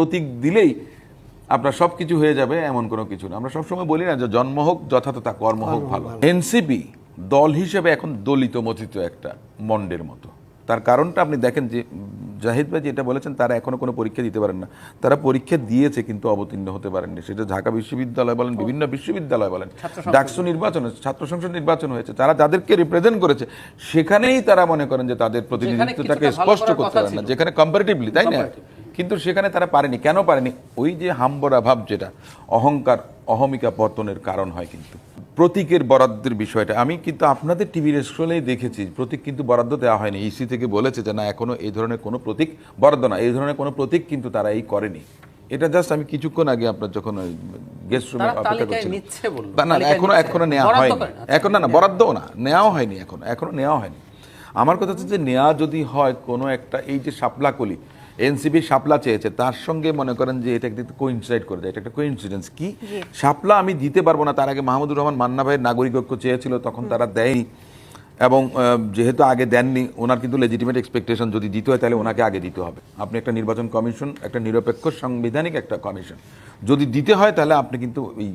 প্রতীক দিলেই আপনার সব কিছু হয়ে যাবে এমন কোনো কিছু না। আমরা সবসময় বলি না যে জন্ম হোক যথাযথা কর্ম হোক ভালো। এনসিপি দল হিসেবে এখন দলিত মথিত একটা মন্ডের মতো। তার কারণটা আপনি দেখেন যে জাহিদ ভাই যেটা বলেছেন তারা এখনও কোনো পরীক্ষা দিতে পারেন না। তারা পরীক্ষা দিয়েছে কিন্তু অবতীর্ণ হতে পারেননি। সেটা ঢাকা বিশ্ববিদ্যালয় বলেন বিভিন্ন বিশ্ববিদ্যালয় বলেন ডাকসু নির্বাচন হয়েছে ছাত্র সংসদ নির্বাচন হয়েছে। তারা যাদেরকে রিপ্রেজেন্ট করেছে সেখানেই তারা মনে করেন যে তাদের প্রতিনিধিত্বটাকে স্পষ্ট করতে পারেন না। যেখানে কম্পারেটিভলি তাই না? কিন্তু সেখানে তারা পারেনি। কেন পারেনি? ওই যে হাম্বরা ভাব যেটা অহংকার অহমিকা পতনের কারণ হয় কিন্তু। প্রতীকের বরাদ্দের বিষয়টা আমি কিন্তু আপনাদের টিভির স্ক্রলেই দেখেছি প্রতীক কিন্তু বরাদ্দ দেওয়া হয়নি। ইসি থেকে বলেছে যে না এখনও এই ধরনের কোনো প্রতীক বরাদ্দ না। এই ধরনের কোনো প্রতীক কিন্তু তারা এই করেনি। এটা জাস্ট আমি কিছুক্ষণ আগে আপনার যখন গেস্ট রুমে অপেক্ষা করছিলাম। তা না এখনও এখনও নেওয়া হয়নি। আচ্ছা। এখন না না বরাদ্দও না নেওয়াও হয়নি এখনও এখনও নেওয়া হয়নি। আমার কথা হচ্ছে যে নেওয়া যদি হয় কোনো একটা এই যে শাপলা কলি এনসিপি শাপলা চেয়েছে তার সঙ্গে মনে করেন যে এটা একটু কোইনসাইড করে দেয় এটা একটা কোইন্সিডেন্স কি? শাপলা আমি দিতে পারব না তার আগে মাহমুদুর রহমান মান্না ভাইয়ের নাগরিকত্ব চেয়েছিল তখন তারা দেয়নি। এবং যেহেতু আগে দেননি ওনার কিন্তু লেজিটিমেট এক্সপেকটেশন যদি দিতে হয় তাহলে ওনাকে আগে দিতে হবে। আপনি একটা নির্বাচন কমিশন একটা নিরপেক্ষ সাংবিধানিক একটা কমিশন। যদি দিতে হয় তাহলে আপনি কিন্তু এই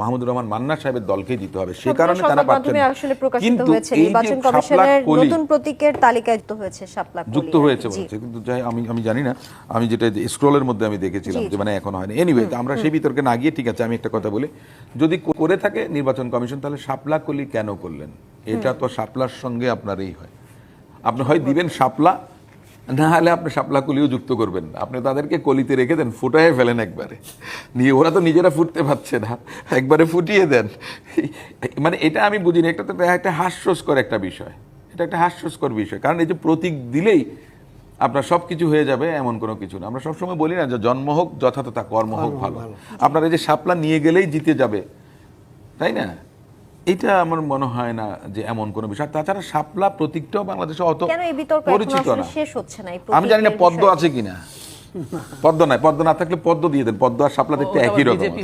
মাহমুদুর রহমান মান্না সাহেবের দলকেই দিতে হবে। সে কারণে তারা পাচ্ছেন আসলে প্রকাশিত হয়েছে নির্বাচন কমিশনের নতুন প্রতীকের তালিকায় যুক্ত হয়েছে শাপলা যুক্ত হয়েছে বলছে। কিন্তু যাই আমি আমি জানি না। আমি যেটা স্ক্রলের মধ্যে আমি দেখেছিলাম যে মানে এখন হয়নি। এনিওয়ে আমরা সেই বিতর্কে না গিয়ে ঠিক আছে আমি একটা কথা বলি। যদি করে থাকে নির্বাচন কমিশন তাহলে শাপলা কলি কেন করলেন? এটা তো শাপলার সঙ্গে আপনারই হয়। আপনি হয় দিবেন শাপলা না হলে আপনি শাপলা কলিও যুক্ত করবেন না। আপনি তাদেরকে কলিতে রেখে দেন ফুটায় ফেলেন একবারে। নিয়ে ওরা তো নিজেরা ফুটতে পারছে না। একবারে ফুটিয়ে দেন। মানে এটা আমি বুঝিনি এটা তো একটা হাস্যস্কর একটা বিষয়। এটা একটা হাস্যস্কর বিষয়। কারণ এই যে প্রতীক দিলেই আপনার সব কিছু হয়ে যাবে এমন কোনো কিছু না। আমরা সবসময় বলি না যে জন্ম হোক যথাযথা কর্ম হোক ভালো। আপনার এই যে শাপলা নিয়ে গেলেই জিতে যাবে তাই না? এটা আমার মনে হয় না যে এমন কোনো বিষয়। তাছাড়া শাপলা প্রতীকটাও বাংলাদেশে অত পরিচিত না। শেষ হচ্ছে না এই আমি জানি না পদ্ম আছে কিনা। পদ্ম নাই পদ্ম না থাকলে পদ্ম দিয়ে দেন। পদ্ম আর শাপলা দেখতে একই রকম।